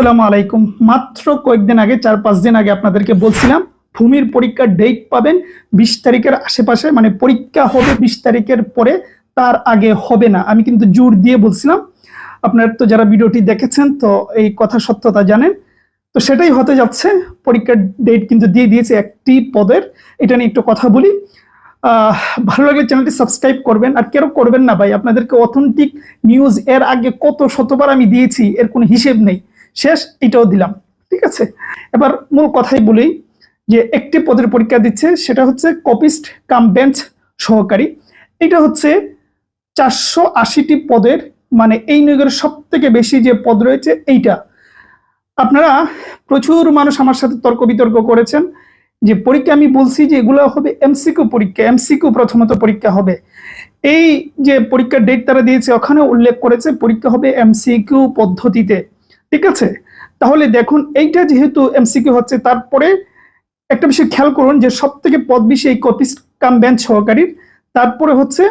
আসসালামু আলাইকুম। মাত্র কয়েকদিন আগে, চার পাঁচ দিন আগে আপনাদেরকে বলছিলাম, ভূমির পরীক্ষার ডেট পাবেন বিশ তারিখের আশেপাশে মানে পরীক্ষা হবে বিশ তারিখের পরে, তার আগে হবে না। আমি কিন্তু জোর দিয়ে বলছিলাম। আপনার তো যারা ভিডিওটি দেখেছেন, তো এই কথা সত্যতা জানেন। তো সেটাই হতে যাচ্ছে, পরীক্ষার ডেট কিন্তু দিয়ে দিয়েছে একটি পদের। এটা নিয়ে একটু কথা বলি। ভালো লাগলে চ্যানেলটি সাবস্ক্রাইব করবেন। আর কেন করবেন না ভাই? আপনাদেরকে অথেন্টিক নিউজ এর আগে কত শতবার আমি দিয়েছি, এর কোনো হিসেব নেই। শেষ, এটাও দিলাম, ঠিক আছে? এবার মূল কথাই বলি যে একটি পদের পরীক্ষা দিচ্ছে, সেটা হচ্ছে কপিস্ট কাম বেঞ্চ সহকারী। এটা হচ্ছে চারশো আশিটি পদের মানে এই নিয়োগের সব থেকে বেশি যে পদ রয়েছে, এইটা। আপনারা প্রচুর মানুষ আমার সাথে তর্ক বিতর্ক করেছেন যে পরীক্ষা আমি বলছি যে এগুলো হবে এমসিকিউ পরীক্ষা এমসিকিউ প্রথমত পরীক্ষা হবে। এই যে পরীক্ষার ডেট তারা দিয়েছে ওখানে উল্লেখ করেছে পরীক্ষা হবে এমসিকিউ পদ্ধতিতে। ঠিক আছে? তাহলে দেখুন, এইটা যেহেতু এমসিকিউ হচ্ছে, তারপরে একটা বিষয় খেয়াল করুন যে সব থেকে পদ বেশি এই কপিস কাম বেঞ্চ সহকারীর, তারপরে হচ্ছে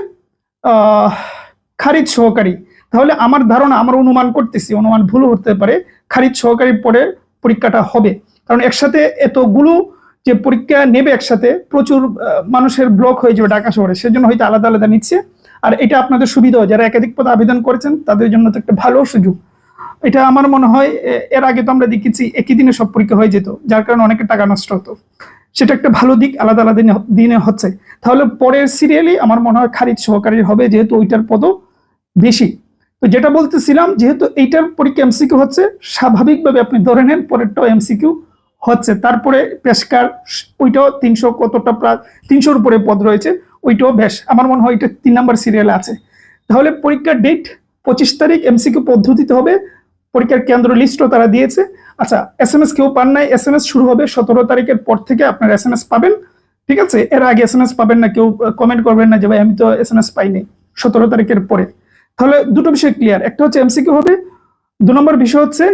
খারিজ সহকারী। তাহলে আমার ধারণা, আমার অনুমান করতেছি, অনুমান ভুল হতে পারে, খারিজ সহকারী পরে পরীক্ষাটা হবে। কারণ একসাথে এতগুলো যে পরীক্ষা নেবে একসাথে, প্রচুর মানুষের ব্লক হয়ে যাবে ঢাকা শহরে, সেজন্য হয়তো আলাদা আলাদা নিচ্ছে। আর এটা আপনাদের সুবিধা যারা একাধিক পদে আবেদন করেছেন, তাদের জন্য তো একটা ভালো সুযোগ। এটা আমার মনে হয় এর আগে তো আমরা দেখেছি একই দিনে সব পরীক্ষা হয়ে যেত, যার কারণে অনেকের টাকা নষ্ট হতো। সেটা একটা ভালো দিক, আলাদা আলাদা দিনে- হচ্ছে। তাহলে পরের সিরিয়ালই আমার মনে হয় খারিজ সহকারী হবে, যেহেতু ওইটার পদও বেশি। তো যেটা বলতেছিলাম, যেহেতু এইটার পরীক্ষা এমসিকিউ হচ্ছে, স্বাভাবিকভাবে আপনি ধরে নেন পরেরটাও এমসিকিউ হচ্ছে। তারপরে পেশকার, ওইটাও তিনশো কতটা প্রায় তিনশোর উপরে পদ রয়েছে, ওইটাও বেশ। আমার মনে হয় এটা তিন নম্বর সিরিয়ালে আছে। তাহলে পরীক্ষার ডেট পঁচিশ তারিখ এমসিকিউ পদ্ধতিতে হবে পরীক্ষার কেন্দ্র লিস্টও তারা দিয়েছে। আচ্ছা এস এম এস কেউ পান নাই। এস এম এস শুরু হবে সতেরো তারিখের পর থেকে আপনার এস এম এস পাবেন। ঠিক আছে? এর আগে এস এম এস পাবেন না, কেউ কমেন্ট করবেন না যে, ভাই, আমি তো এস এম এস পাইনি সতেরো তারিখের পরে। তাহলে দুটো বিষয় ক্লিয়ার একটা হচ্ছে এমসিকিউ হবে। দু নম্বর বিষয় হচ্ছে,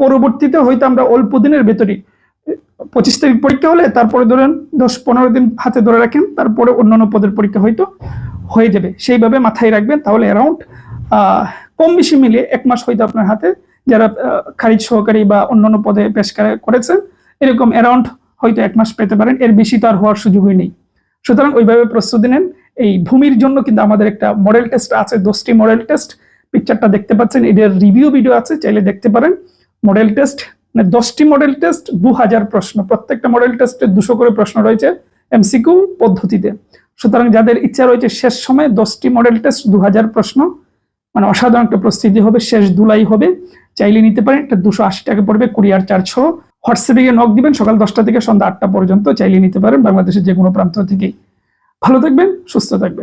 পরবর্তীতে হয়তো আমরা অল্প দিনের ভেতরই, পঁচিশ তারিখ পরীক্ষা হলে, তারপরে ধরেন দশ পনেরো দিন হাতে ধরে রাখেন, তারপরে অন্যান্য পদের পরীক্ষা হয়তো হয়ে যাবে। সেইভাবে মাথায় রাখবেন, তাহলে অ্যারাউন্ড কম বেশি মিলে এক মাস হয়তো আপনার হাতে যারা খারিজ সহকারী বা অন্যান্য পদে পেশ করে- করেছেন এরকম অ্যারাউন্ড হয়তো এক মাস পেতে পারেন। এর বেশি তো আর হওয়ার সুযোগই নেই। সুতরাং ওইভাবে প্রস্তুতি নেন। এই ভূমির জন্য কিন্তু আমাদের একটা মডেল টেস্ট আছে, দশটি মডেল টেস্ট পিকচারটা দেখতে পাচ্ছেন, এদের রিভিউ ভিডিও আছে, চাইলে দেখতে পারেন। মডেল টেস্ট মানে দশটি মডেল টেস্ট দু হাজার প্রশ্ন। প্রত্যেকটা মডেল টেস্টে দুশো করে প্রশ্ন রয়েছে এমসিকিউ পদ্ধতিতে। সুতরাং যাদের ইচ্ছা রয়েছে শেষ সময় দশটি মডেল টেস্ট দু হাজার প্রশ্ন মানে অসাধারণ একটা প্রস্তুতি হবে, শেষ দুলাই হবে। চাইলে নিতে পারেন। এটা দুশো আশি টাকা পড়বে কুরিয়ার চারশো। হোয়াটসঅ্যাপে গিয়ে নক দিবেন, সকাল দশটা থেকে সন্ধ্যা আটটা পর্যন্ত চাইলে নিতে পারেন বাংলাদেশের যে কোনো প্রান্ত থেকেই। ভালো থাকবেন, সুস্থ থাকবেন।